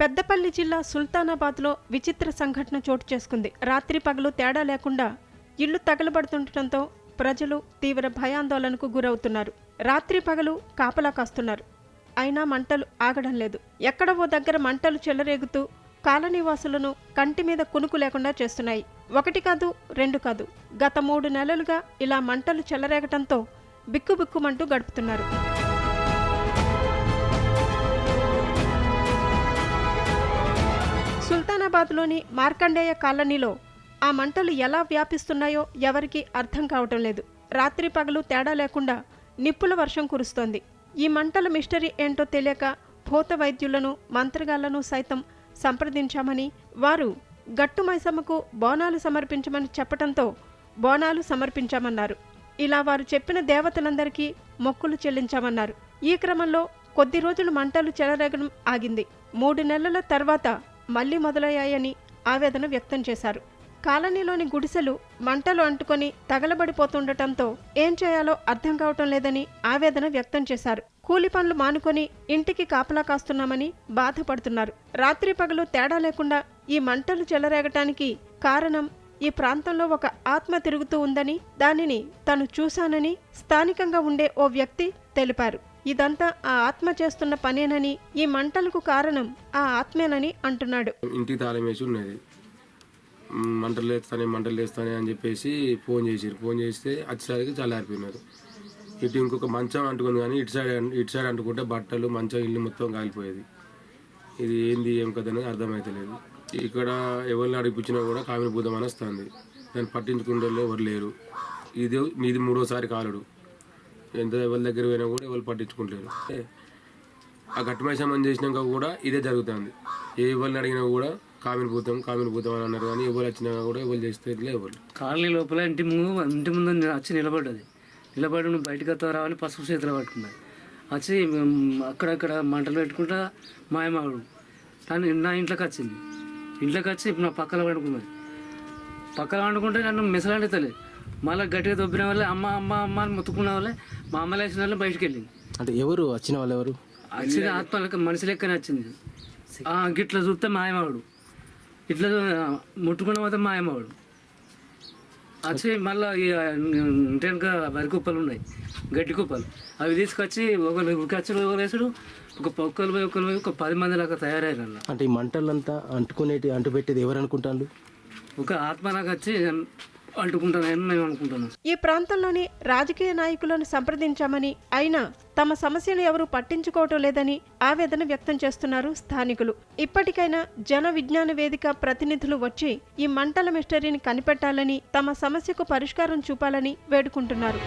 పెద్దపల్లి జిల్లా సుల్తానాబాద్లో విచిత్ర సంఘటన చోటు చేసుకుంది. రాత్రి పగలు తేడా లేకుండా ఇళ్ళు తగలబడుతుండటంతో ప్రజలు తీవ్ర భయాందోళనకు గురవుతున్నారు. రాత్రి పగలు కాపలా కాస్తున్నారు. అయినా మంటలు ఆగడం లేదు. ఎక్కడ ఓ దగ్గర మంటలు చెలరేగుతూ కాలనీవాసులను కంటి మీద కునుకు లేకుండా చేస్తున్నాయి. ఒకటి కాదు రెండు కాదు. గత మూడు నెలలుగా ఇలా మంటలు చెలరేగటంతో బిక్కుబిక్కుమంటూ గడుపుతున్నారు. హైదరాబాద్లోని మార్కండేయ కాలనీలో ఆ మంటలు ఎలా వ్యాపిస్తున్నాయో ఎవరికీ అర్థం కావటం లేదు. రాత్రి పగలు తేడా లేకుండా నిప్పుల వర్షం కురుస్తోంది. ఈ మంటల మిస్టరీ ఏంటో తెలియక భూత వైద్యులను మంత్రగాళ్ళను సైతం సంప్రదించామని వారు గట్టు మైసమ్మకు బోనాలు సమర్పించమని చెప్పటంతో బోనాలు సమర్పించామన్నారు. ఇలా వారు చెప్పిన దేవతలందరికీ మొక్కులు చెల్లించామన్నారు. ఈ క్రమంలో కొద్ది రోజులు మంటలు చెలరేగడం ఆగింది. మూడు నెలల తర్వాత మళ్ళీ మొదలయ్యాయని ఆవేదన వ్యక్తం చేశారు. కాలనీలోని గుడిసెలు మంటలు అంటుకొని తగలబడిపోతుండటంతో ఏం చేయాలో అర్థం కావటం లేదని ఆవేదన వ్యక్తం చేశారు. కూలి పనులు మానుకొని ఇంటికి కాపలా కాస్తున్నామని బాధపడుతున్నారు. రాత్రి పగలు తేడా లేకుండా ఈ మంటలు చెలరేగటానికి కారణం ఈ ప్రాంతంలో ఒక ఆత్మ తిరుగుతూ ఉందని దానిని తను చూశానని స్థానికంగా ఉండే ఓ వ్యక్తి తెలిపారు. ఇదంతా ఆ ఆత్మ చేస్తున్న పనేనని ఈ మంటలకు కారణం ఆ ఆత్మేనని అంటున్నాడు. ఇంటికి తాళం వేసి ఉన్నది. మంటలు లేస్తానే మంటలు లేస్తానే అని చెప్పేసి ఫోన్ చేసారు ఫోన్ చేస్తే వచ్చేసరికి చల్లారిపోయినారు. ఇటు ఇంకొక మంచం అంటుకుంది కానీ ఇటు సైడ్ ఇటు సైడ్ అంటుకుంటే బట్టలు మంచం ఇల్లు మొత్తం కాలిపోయేది. ఇది ఏంది ఏం కదా అనేది అర్థమవుతలేదు ఇక్కడ ఎవరిని అడిపించినా కూడా కామిని భూతం అని వస్తుంది. దాన్ని పట్టించుకునే వాళ్ళు ఎవరు లేరు. ఇది మీది మూడోసారి కాలుడు. ఎంత ఎవరి దగ్గర పోయినా కూడా ఎవరు పట్టించుకుంటారు ఆ గట్టుమైసమ్మని చేసినాక కూడా ఇదే జరుగుతుంది. ఏ ఎవరిని అడిగినా కూడా కామిని పోతాం కామిని పోతాం అని అన్నారు కానీ ఎవరు వచ్చినా కూడా ఎవరు చేస్తే ఎవరు. కాలనీ లోపల ఇంటి ముందు ఇంటి ముందు వచ్చి నిలబడ్డది. నిలబడి నువ్వు బయటకు వస్తా రావని పసుపు చేతులు పట్టుకున్నది. వచ్చి అక్కడక్కడ మంటలు పెట్టుకుంటా మాయమాడు కానీ నా ఇంట్లోకి వచ్చింది. ఇంట్లోకి వచ్చి ఇప్పుడు నా పక్కన పండుకున్నది. పక్కన వండుకుంటే నన్ను మిసలాడతలేదు మళ్ళీ గట్టిగా దొబ్బిన వాళ్ళే అమ్మ అమ్మ అమ్మ అని మొత్తుకున్న వాళ్ళే. మా అమ్మ లేచిన వల్ల బయటికి వెళ్ళింది అంటే ఎవరు? వచ్చిన వాళ్ళు ఎవరు? వచ్చింది ఆత్మ లెక్క మనిషి లెక్కనే వచ్చింది. ఆ, గిట్ల చూస్తే మాయమావుడు. ఇట్లా చూ- ముట్టుకున్న పోతే మాయమావుడు. వచ్చి మళ్ళీ ఇంటి వెనక వరి కుప్పలు ఉన్నాయి. గడ్డి కుప్పలు. అవి తీసుకొచ్చి ఒకరు ఉరికొచ్చుడు ఒకరు వేసుడు. ఒక ఒక్కరు పోయి ఒకరు పోయి ఒక పది మంది లాగా తయారయ్యారు అన్న అంటే ఈ మంటలంతా అంటుకునేటి అంటు పెట్టేది ఎవరు అనుకుంటారు ఒక ఆత్మ నాకు వచ్చి మేము అనుకుంటున్నాం. ఈ ప్రాంతంలోని రాజకీయ నాయకులను సంప్రదించామని అయినా తమ సమస్యలు ఎవరూ పట్టించుకోవటం లేదని ఆవేదన వ్యక్తం చేస్తున్నారు స్థానికులు. ఇప్పటికైనా జన విజ్ఞాన వేదిక ప్రతినిధులు వచ్చి ఈ మంటల మిస్టరీని కనిపెట్టాలని తమ సమస్యకు పరిష్కారం చూపాలని వేడుకుంటున్నారు.